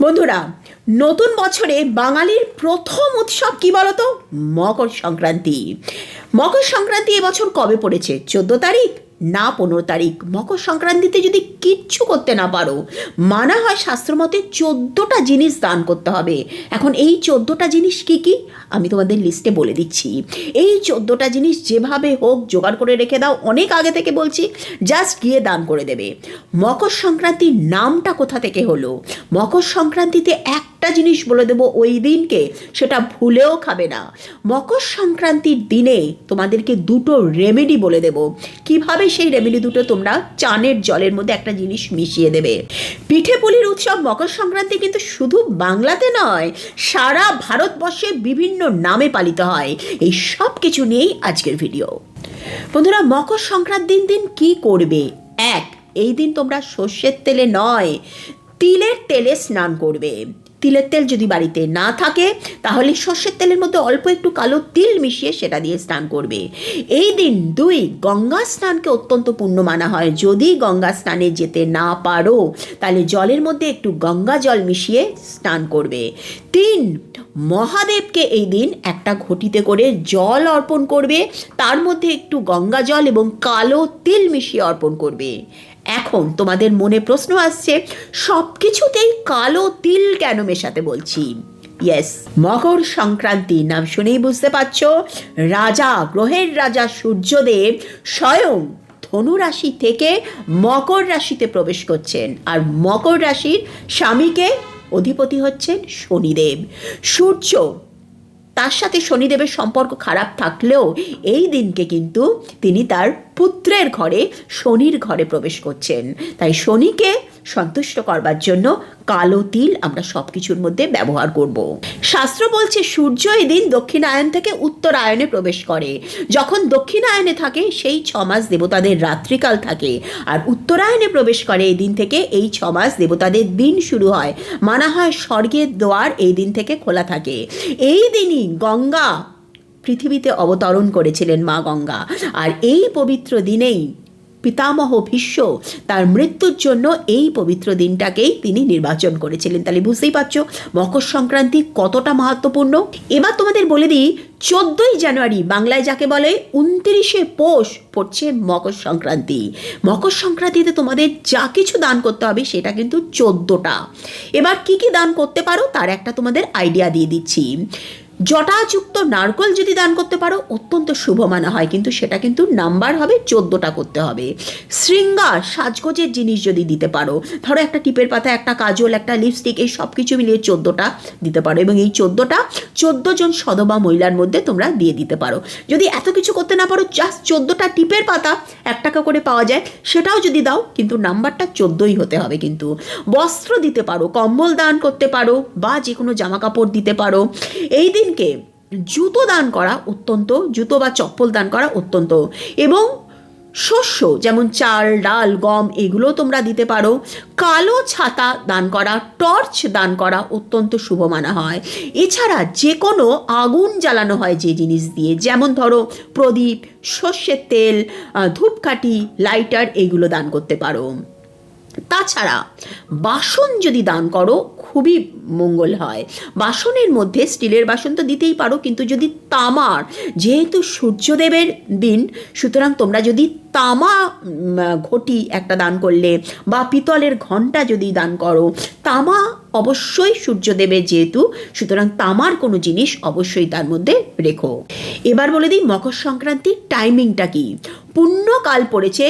বন্ধুরা, নতুন বছরে বাঙালির প্রথম উৎসব কি বলতো? মকর সংক্রান্তি। মকর সংক্রান্তি এবছর কবে পড়েছে? চোদ্দ তারিখ? না পনেরো তারিখ। মকর সংক্রান্তিতে যদি কিচ্ছু করতে না পারো, মানা হয় শাস্ত্রমতে চোদ্দোটা জিনিস দান করতে হবে। এখন এই চোদ্দোটা জিনিস কি কি? আমি তোমাদের লিস্টে বলে দিচ্ছি। এই চোদ্দোটা জিনিস যেভাবে হোক জোগাড় করে রেখে দাও। অনেক আগে থেকে বলছি জাস্ট গিয়ে দান করে দেবে। মকর সংক্রান্তির নামটা কোথা থেকে হলো? মকর সংক্রান্তিতে একটা জিনিস বলে দেবো ওই দিনকে, সেটা ভুলেও খাবে না। মকর সংক্রান্তির দিনে তোমাদেরকে দুটো রেমেডি বলে দেব। কীভাবে সেই রেমেডি দুটো তোমরা চানের জলের মধ্যে একটা জিনিস মিশিয়ে দেবে। পিঠে পুলির উৎসব মকর সংক্রান্তি কিন্তু শুধু বাংলাতে নয়, সারা ভারতবর্ষে বিভিন্ন নামে পালিত হয়। এই সব কিছু নিয়েই আজকের ভিডিও বন্ধুরা, মকর সংক্রান্তির দিন কি করবে? এক, এই দিন তোমরা সর্ষের তেলে নয়, তিলের তেলে স্নান করবে। তিলের তেল যদি বাড়িতে না থাকে, তাহলে সর্ষের তেলের মধ্যে অল্প একটু কালো তিল মিশিয়ে সেটা দিয়ে স্নান করবে। এই দিন দুই গঙ্গা স্নানকে অত্যন্ত পুণ্য মানা হয়। যদি গঙ্গা স্নানে যেতে না পারো, তাহলে জলের মধ্যে একটু গঙ্গা জল মিশিয়ে স্নান করবে। তিন, মহাদেবকে এই দিন একটা ঘটিতে করে জল অর্পণ করবে। তার মধ্যে একটু গঙ্গা জল এবং কালো তিল মিশিয়ে অর্পণ করবে। এখন তোমাদের মনে প্রশ্ন আসছে সব কিছুতেই কালো তিল কেন মেশাতে বলছি। ইয়েস মকর সংক্রান্তি নাম শুনেই বুঝতে পারছ। রাজা, গ্রহের রাজা সূর্যদেব স্বয়ং ধনু রাশি থেকে মকর রাশিতে প্রবেশ করছেন। আর মকর রাশির স্বামীকে অধিপতি হচ্ছেন শনিদেব। সূর্য, তার সাথে শনিদেবের সম্পর্ক খারাপ থাকলেও এই দিনকে কিন্তু তিনি তার পুত্রের ঘরে শনির ঘরে প্রবেশ করছেন। তাই শনিকে সন্তুষ্ট করবার জন্য কালো তিল আমরা সব কিছুর মধ্যে ব্যবহার করব। শাস্ত্র বলছে, সূর্য এই দিন দক্ষিণায়ন থেকে উত্তরায়ণে প্রবেশ করে। যখন দক্ষিণায়নে থাকে, সেই ছমাস দেবতাদের রাত্রিকাল থাকে। আর উত্তরায়ণে প্রবেশ করে এই দিন থেকে এই ছমাস দেবতাদের দিন শুরু হয়। মানা হয়, স্বর্গের দ্বার এই দিন থেকে খোলা থাকে। এই দিনই গঙ্গা পৃথিবীতে অবতরণ করেছিলেন মা গঙ্গা। আর এই পবিত্র দিনেই পিতামহ ভীষ্ম তার মৃত্যুর জন্য এই পবিত্র দিনটাকেই তিনি নির্বাচন করেছিলেন। তাহলে বুঝতেই পারছ মকর সংক্রান্তি কতটা মাহাত্মপূর্ণ। এবার তোমাদের বলে দিই, চোদ্দই জানুয়ারি বাংলায় যাকে বলে উনত্রিশে পৌষ পড়ছে মকর সংক্রান্তি। মকর সংক্রান্তিতে তোমাদের যা কিছু দান করতে হবে সেটা কিন্তু চোদ্দোটা। এবার কি কি দান করতে পারো তার একটা তোমাদের আইডিয়া দিয়ে দিচ্ছি। জটাযুক্ত নারকল যদি দান করতে পারো, অত্যন্ত শুভ মানা হয়। কিন্তু সেটা কিন্তু নাম্বার হবে, চোদ্দোটা করতে হবে। শৃঙ্গার, সাজগোজের জিনিস যদি দিতে পারো, ধরো একটা টিপের পাতা, একটা কাজল, একটা লিপস্টিক এই সব কিছু মিলিয়ে চোদ্দোটা দিতে পারো এবং এই চোদ্দোটা চোদ্দ জন সদবা মহিলার মধ্যে তোমরা দিয়ে দিতে পারো। যদি এত কিছু করতে না পারো জাস্ট চোদ্দোটা টিপের পাতা, এক টাকা করে পাওয়া যায়, সেটাও যদি দাও, কিন্তু নাম্বারটা চোদ্দোই হতে হবে কিন্তু। বস্ত্র দিতে পারো, কম্বল দান করতে পারো বা যে কোনো জামা কাপড় দিতে পারো। এই দিনকে জুতো দান করা অত্যন্ত, জুতো বা চপ্পল দান করা অত্যন্ত। এবং শস্য, যেমন চাল, ডাল, গম, এগুলো তোমরা দিতে পারো। কালো ছাতা দান করা, টর্চ দান করা অত্যন্ত শুভ মানা হয়। এছাড়া যে কোনো আগুন জ্বালানো হয় যে জিনিস দিয়ে, যেমন ধরো প্রদীপ, সর্ষের তেল ধূপকাঠি, লাইটার, এগুলো দান করতে পারো। তাছাড়া বাসন যদি দান করো, খুবই মঙ্গল হয়। বাসনের মধ্যে স্টিলের বাসন তো দিতেই পারো, কিন্তু যদি তামার, যেহেতু সূর্যদেবের দিন, সুতরাং তোমরা যদি তামা ঘটি একটা দান করলে বা পিতলের ঘণ্টা যদি দান করো, তামা অবশ্যই সূর্যদেবের যেহেতু, সুতরাং তামার কোনো জিনিস অবশ্যই তার মধ্যে রেখো। এবার বলে দিই, মকর সংক্রান্তির টাইমিংটা কি? পুণ্যকাল পড়েছে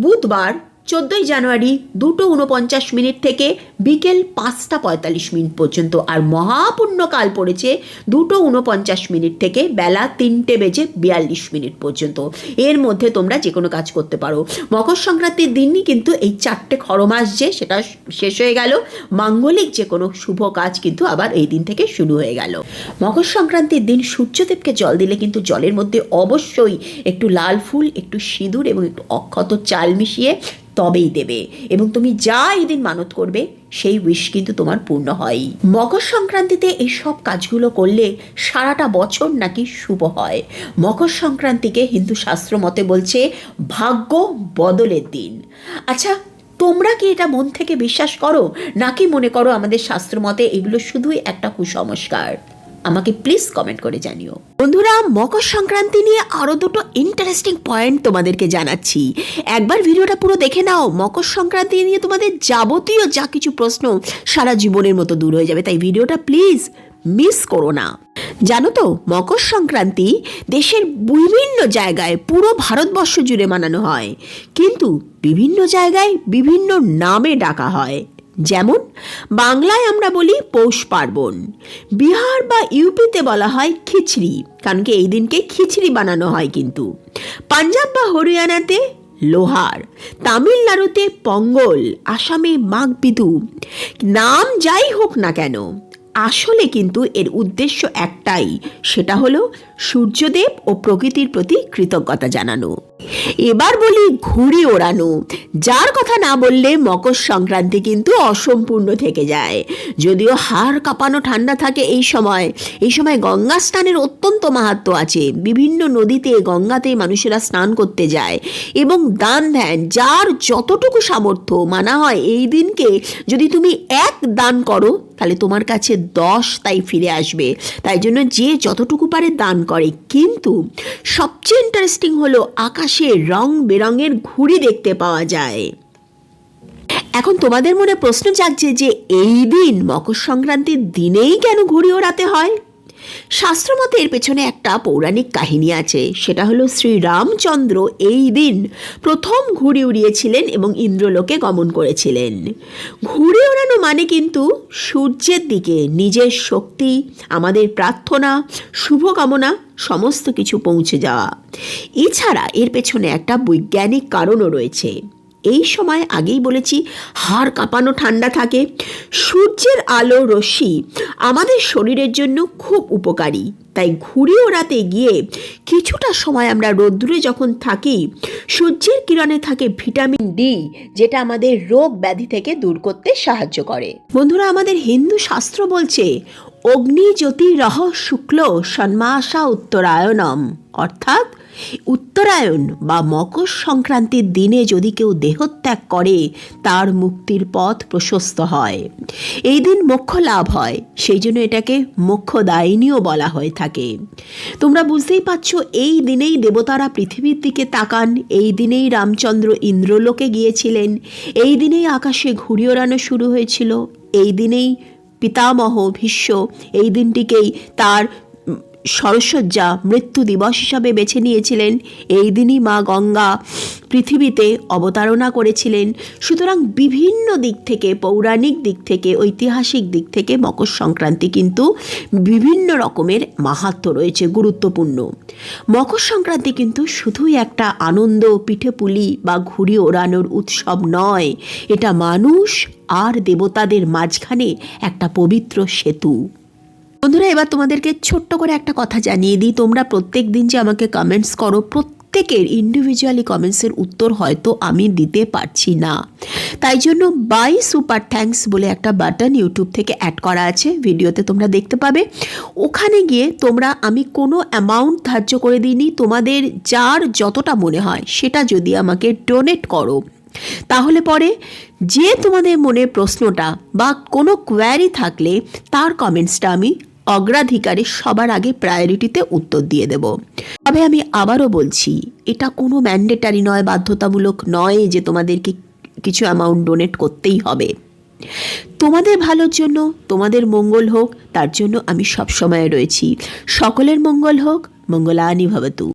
বুধবার চোদ্দোই জানুয়ারি দুটো উনপঞ্চাশ মিনিট থেকে বিকেল পাঁচটা পঁয়তাল্লিশ মিনিট পর্যন্ত। আর মহাপুণ্যকাল পড়েছে দুটো উনপঞ্চাশ মিনিট থেকে বেলা তিনটে বেজে বিয়াল্লিশ মিনিট পর্যন্ত। এর মধ্যে তোমরা যে কোনো কাজ করতে পারো। মকর সংক্রান্তির দিনই কিন্তু এই চারটে খরমাস যে সেটা শেষ হয়ে গেল। মাঙ্গলিক যে কোনো শুভ কাজ কিন্তু আবার এই দিন থেকে শুরু হয়ে গেল। মকর সংক্রান্তির দিন সূর্যদেবকে জল দিলে কিন্তু জলের মধ্যে অবশ্যই একটু লাল ফুল, একটু সিঁদুর এবং একটু অক্ষত চাল মিশিয়ে তবেই দেবে। এবং তুমি যা এই দিন মানত করবে, সেই উইশ কিন্তু তোমার পূর্ণ হয়ই মকর সংক্রান্তিতে এই সব কাজগুলো করলে সারাটা বছর নাকি শুভ হয়। মকর সংক্রান্তিকে হিন্দু শাস্ত্র মতে বলছে, ভাগ্য বদলের দিন। আচ্ছা তোমরা কি এটা মন থেকে বিশ্বাস করো? নাকি মনে করো আমাদের শাস্ত্র মতে এগুলো শুধুই একটা কুসংস্কার? আমাকে প্লিজ কমেন্ট করে জানিও। বন্ধুরা, মকর সংক্রান্তি নিয়ে আরও দুটো ইন্টারেস্টিং পয়েন্ট তোমাদেরকে জানাচ্ছি। একবার ভিডিওটা পুরো দেখে নাও, মকর সংক্রান্তি নিয়ে তোমাদের যাবতীয় যা কিছু প্রশ্ন সারা জীবনের মতো দূর হয়ে যাবে, তাই ভিডিওটা প্লিজ মিস করো না। জানো তো, মকর সংক্রান্তি দেশের বিভিন্ন জায়গায় পুরো ভারতবর্ষ জুড়ে মানানো হয়। কিন্তু বিভিন্ন জায়গায় বিভিন্ন নামে ডাকা হয়। যেমন, বাংলায় আমরা বলি পৌষ পার্বণ। বিহার বা ইউপিতে বলা হয় খিচড়ি, কারণ কি এই দিনকে খিচড়ি বানানো হয় কিন্তু। পাঞ্জাব বা হরিয়ানাতে লোহার, তামিলনাড়ুতে পঙ্গল, আসামে মাঘ বিদু নাম যাই হোক না কেন, আসলে কিন্তু এর উদ্দেশ্য একটাই, সেটা হলো সূর্যদেব ও প্রকৃতির প্রতি কৃতজ্ঞতা জানানো। এবার বলি ঘুড়ি ওড়ানো। যার কথা না বললে মকর সংক্রান্তি কিন্তু অসম্পূর্ণ থেকে যায়। যদিও হাড় কাঁপানো ঠান্ডা থাকে এই সময় এই সময় গঙ্গা স্নানের অত্যন্ত মাহাত্ম আছে। বিভিন্ন নদীতে, গঙ্গাতে মানুষেরা স্নান করতে যায় এবং দান ধ্যান যার যতটুকু সামর্থ্য। মানা হয় এই দিনকে যদি তুমি এক দান করো, তাহলে তোমার কাছে দশ তাই ফিরে আসবে। তাই জন্য যে যতটুকু পারে দান করে। কিন্তু সবচেয়ে ইন্টারেস্টিং হলো আকাশে রং বেরঙের ঘুড়ি দেখতে পাওয়া যায়। এখন তোমাদের মনে প্রশ্ন জাগছে যে এই দিন মকর সংক্রান্তির দিনেই কেন ঘুড়ি ওড়াতে হয়? শাস্ত্রমতে এর পেছনে একটা পৌরাণিক কাহিনী আছে। সেটা হলো শ্রী রামচন্দ্র এই দিন প্রথম ঘুড়ি উড়িয়েছিলেন এবং ইন্দ্রলোকে গমন করেছিলেন। ঘুড়ি ওড়ানো মানে কিন্তু সূর্যের দিকে নিজের শক্তি, আমাদের প্রার্থনা, শুভকামনা, সমস্ত কিছু পৌঁছে যাওয়া। এছাড়া এর পেছনে একটা বৈজ্ঞানিক কারণও রয়েছে। এই সময় আগেই বলেছি, হাড় কাঁপানো ঠান্ডা থাকে। সূর্যের আলো রশ্মি আমাদের শরীরের জন্য খুব উপকারী। তাই ঘুরে ওড়াতে গিয়ে কিছুটা সময় আমরা রোদ্দুরে যখন থাকি, সূর্যের কিরণে থাকে ভিটামিন ডি, যেটা আমাদের রোগ ব্যাধি থেকে দূর করতে সাহায্য করে। বন্ধুরা, আমাদের হিন্দু শাস্ত্র বলছে অগ্নি জ্যোতি রহ শুক্ল সন্মাসা উত্তরায়ণম। অর্থাৎ উত্তরায়ণ বা মকর সংক্রান্তির দিনে যদি কেউ দেহত্যাগ করে, তার মুক্তির পথ প্রশস্ত হয়। এই দিন মোক্ষ লাভ হয়, সেই জন্য এটাকে মোক্ষদায়িনীও বলা হয়ে থাকে। তোমরা বুঝতেই পারছ, এই দিনেই দেবতারা পৃথিবীর দিকে তাকান, এই দিনেই রামচন্দ্র ইন্দ্রলোকে গিয়েছিলেন, এই দিনেই আকাশে ঘুড়ি ওড়ানো শুরু হয়েছিল, এই দিনেই পিতামহ ভীষ্ম এই দিনটিকেই তার উম, সরসজ্জা মৃত্যু দিবস হিসাবে বেছে নিয়েছিলেন এই দিনই মা গঙ্গা পৃথিবীতে অবতারণা করেছিলেন। সুতরাং বিভিন্ন দিক থেকে পৌরাণিক দিক থেকে ঐতিহাসিক দিক থেকে মকর সংক্রান্তি কিন্তু বিভিন্ন রকমের মাহাত্ম্য রয়েছে গুরুত্বপূর্ণ। মকর সংক্রান্তি কিন্তু শুধুই একটা আনন্দ পিঠে পুলি বা ঘুড়ি ওড়ানোর উৎসব নয়। এটা মানুষ আর দেবতাদের মাঝখানে একটা পবিত্র সেতু। বন্ধুরা, এবার তোমাদেরকে ছোট্ট করে একটা কথা জানিয়ে দিই। তোমরা প্রত্যেক দিন যে আমাকে কমেন্টস করো, প্রত্যেকের ইন্ডিভিজুয়ালি কমেন্টসের উত্তর হয়তো আমি দিতে পারছি না। তাই জন্য বাই সুপার থ্যাঙ্কস বলে একটা বাটন ইউটিউব থেকে অ্যাড করা আছে। ভিডিওতে তোমরা দেখতে পাবে। ওখানে গিয়ে তোমরা, আমি কোনো অ্যামাউন্ট ধার্য করে দিইনি। তোমাদের যার যতটা মনে হয়, সেটা যদি আমাকে ডোনেট করো। তাহলে পরে যে তোমাদের মনে প্রশ্নটা বা কোনো কোয়ারি থাকলে, তার কমেন্টসটা আমি অগ্রাধিকারে সবার আগে প্রায়োরিটিতে উত্তর দিয়ে দেব। তবে আমি আবারও বলছি, এটা কোনো ম্যান্ডেটারি নয়, বাধ্যতামূলক নয় যে তোমাদেরকে কিছু অ্যামাউন্ট ডোনেট করতেই হবে। তোমাদের ভালোর জন্য, তোমাদের মঙ্গল হোক, তার জন্য আমি সবসময় রয়েছি। সকলের মঙ্গল হোক, মঙ্গলানি ভবতু।